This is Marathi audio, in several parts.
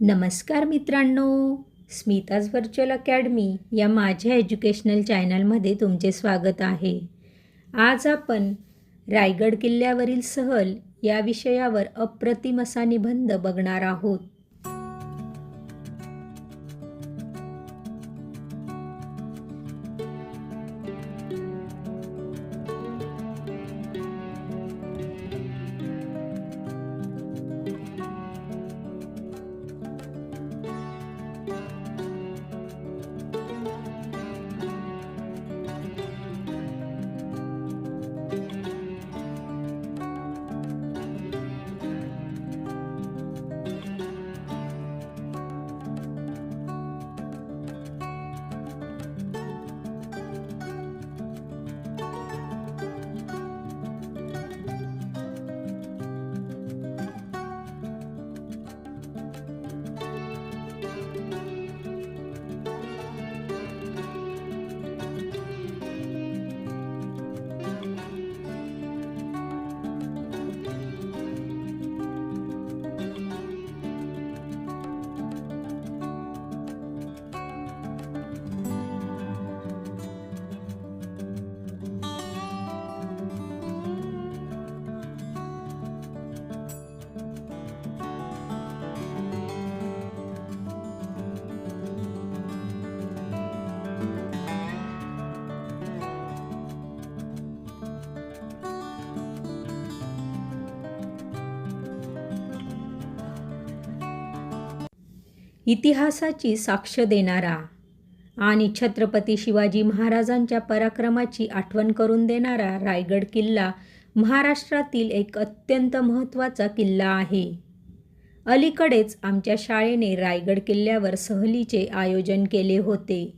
नमस्कार मित्रांनो स्मिताज व्हर्च्युअल अकॅडमी या माझ्या एज्युकेशनल चॅनलमध्ये तुमचे स्वागत आहे. आज आपण रायगड किल्ल्यावरील सहल या विषयावर अप्रतिम असा निबंध बघणार आहोत. इतिहासाची साक्ष देणारा आणि छत्रपती शिवाजी महाराजांच्या पराक्रमाची आठवण करून देणारा रायगड किल्ला महाराष्ट्रातील एक अत्यंत महत्त्वाचा किल्ला आहे. अलीकडेच आमच्या शाळेने रायगड किल्ल्यावर सहलीचे आयोजन केले होते.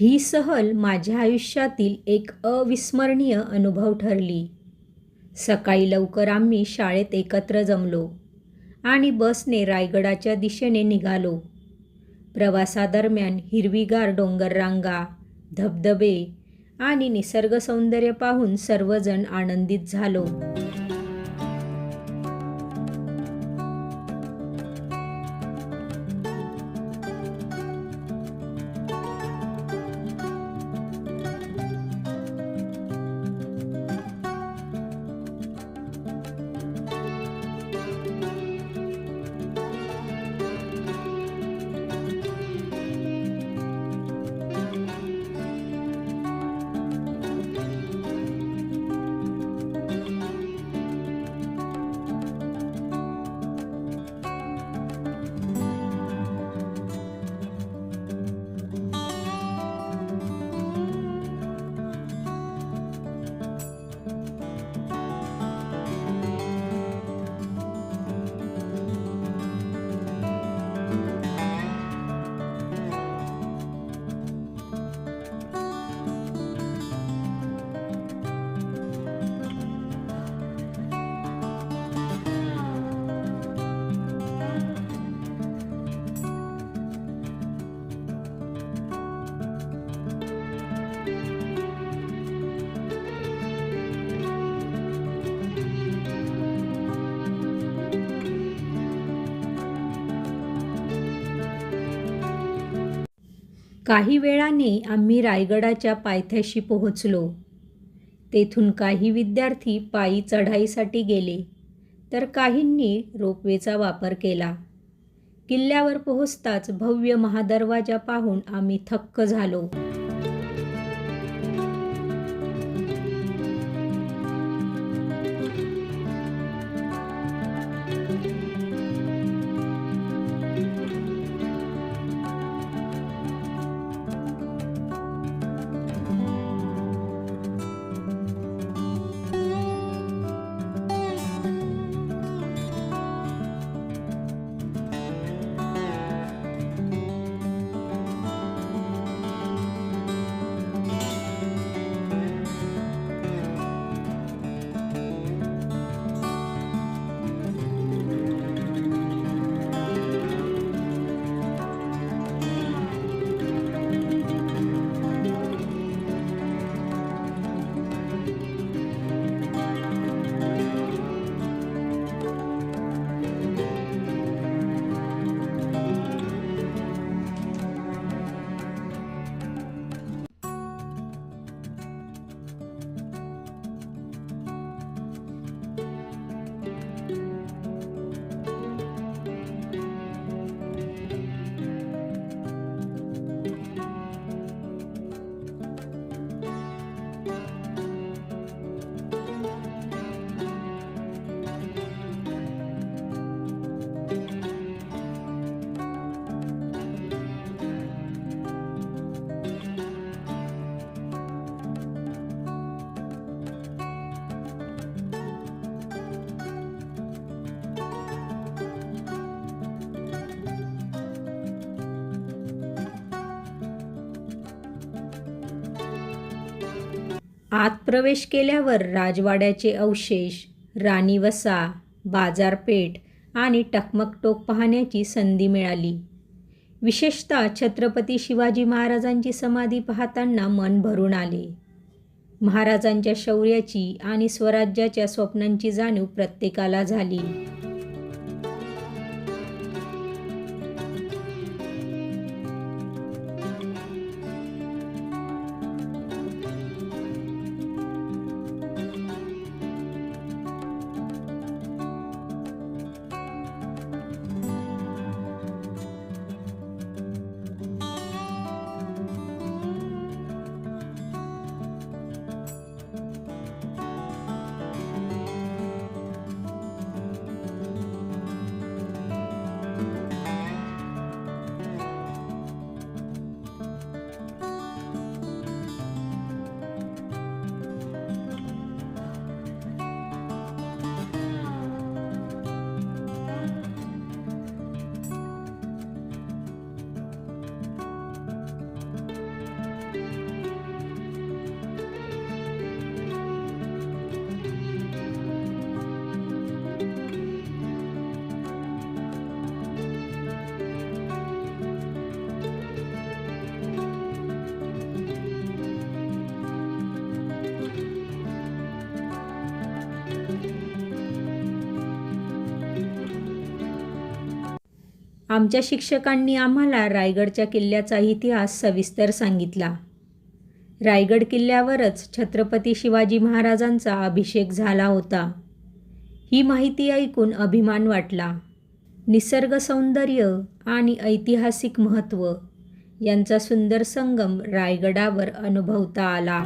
ही सहल माझ्या आयुष्यातील एक अविस्मरणीय अनुभव ठरली. सकाळी लवकर आम्ही शाळेत एकत्र जमलो आणि बसने रायगडाच्या दिशेने निघालो. प्रवासादरम्यान हिरवीगार डोंगररांगा धबधबे आणि निसर्गसौंदर्य पाहून सर्वजण आनंदित झालो. काही वेळाने आम्ही रायगडाच्या पायथ्याशी पोहोचलो. तेथून काही विद्यार्थी पायी चढाईसाठी गेले तर काहींनी रोपवेचा वापर केला. किल्ल्यावर पोहोचताच भव्य महादरवाजा पाहून आम्ही थक्क झालो. आत प्रवेश केल्यावर राजवाड्याचे अवशेष राणी वसा बाजारपेठ आणि टकमकटोक पाहण्याची संधी मिळाली. विशेषतः छत्रपती शिवाजी महाराजांची समाधी पाहताना मन भरून आले. महाराजांच्या शौर्याची आणि स्वराज्याच्या स्वप्नांची जाणीव प्रत्येकाला झाली. आमच्या शिक्षकांनी आम्हाला रायगडच्या किल्ल्याचा इतिहास सविस्तर सांगितला. रायगड किल्ल्यावरच छत्रपती शिवाजी महाराजांचा अभिषेक झाला होता. ही माहिती ऐकून अभिमान वाटला. निसर्ग सौंदर्य आणि ऐतिहासिक महत्त्व यांचा सुंदर संगम रायगडावर अनुभवता आला.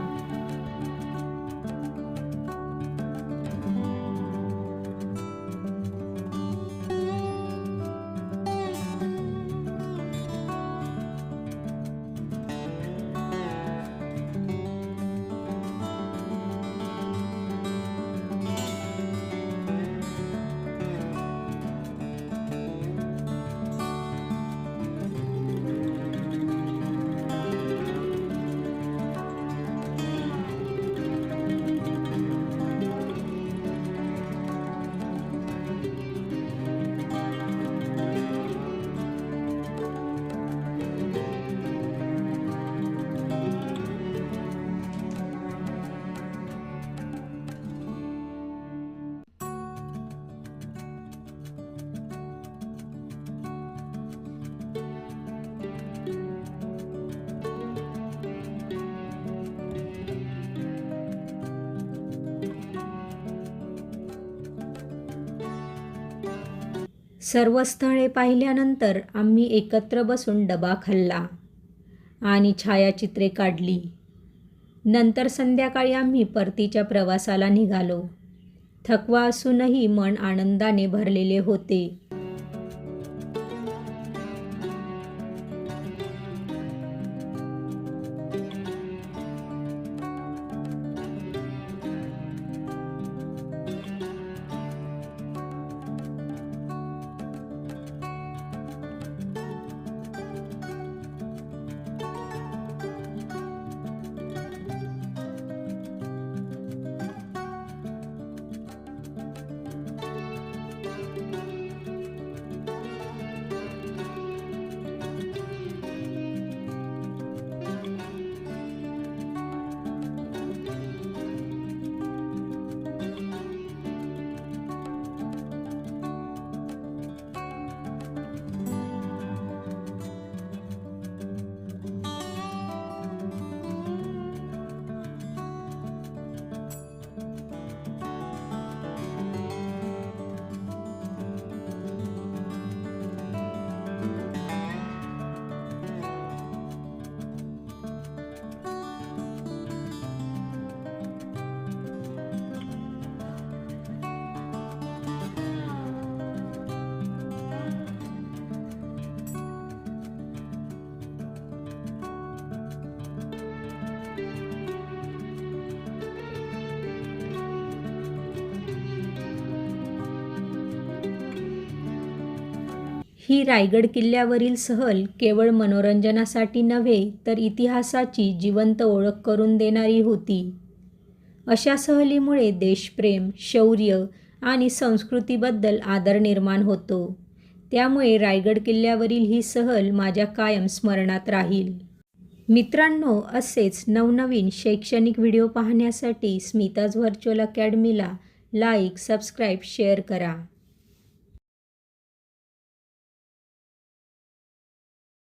सर्व स्थळे पाहिल्यानंतर आम्ही एकत्र बसून डबा खाल्ला आणि छायाचित्रे काढली. नंतर संध्याकाळी आम्ही परतीच्या प्रवासाला निघालो. थकवा असूनही मन आनंदाने भरलेले होते. ही रायगड किल्ल्यावरील सहल केवळ मनोरंजनासाठी नव्हे तर इतिहासाची जिवंत ओळख करून देणारी होती. अशा सहलीमुळे देशप्रेम शौर्य आणि संस्कृतीबद्दल आदर निर्माण होतो. त्यामुळे रायगड किल्ल्यावरील ही सहल माझ्या कायम स्मरणात राहील. मित्रांनो असेच नवनवीन शैक्षणिक व्हिडिओ पाहण्यासाठी स्मिताज व्हर्च्युअल अकॅडमीला लाईक सबस्क्राईब शेअर करा.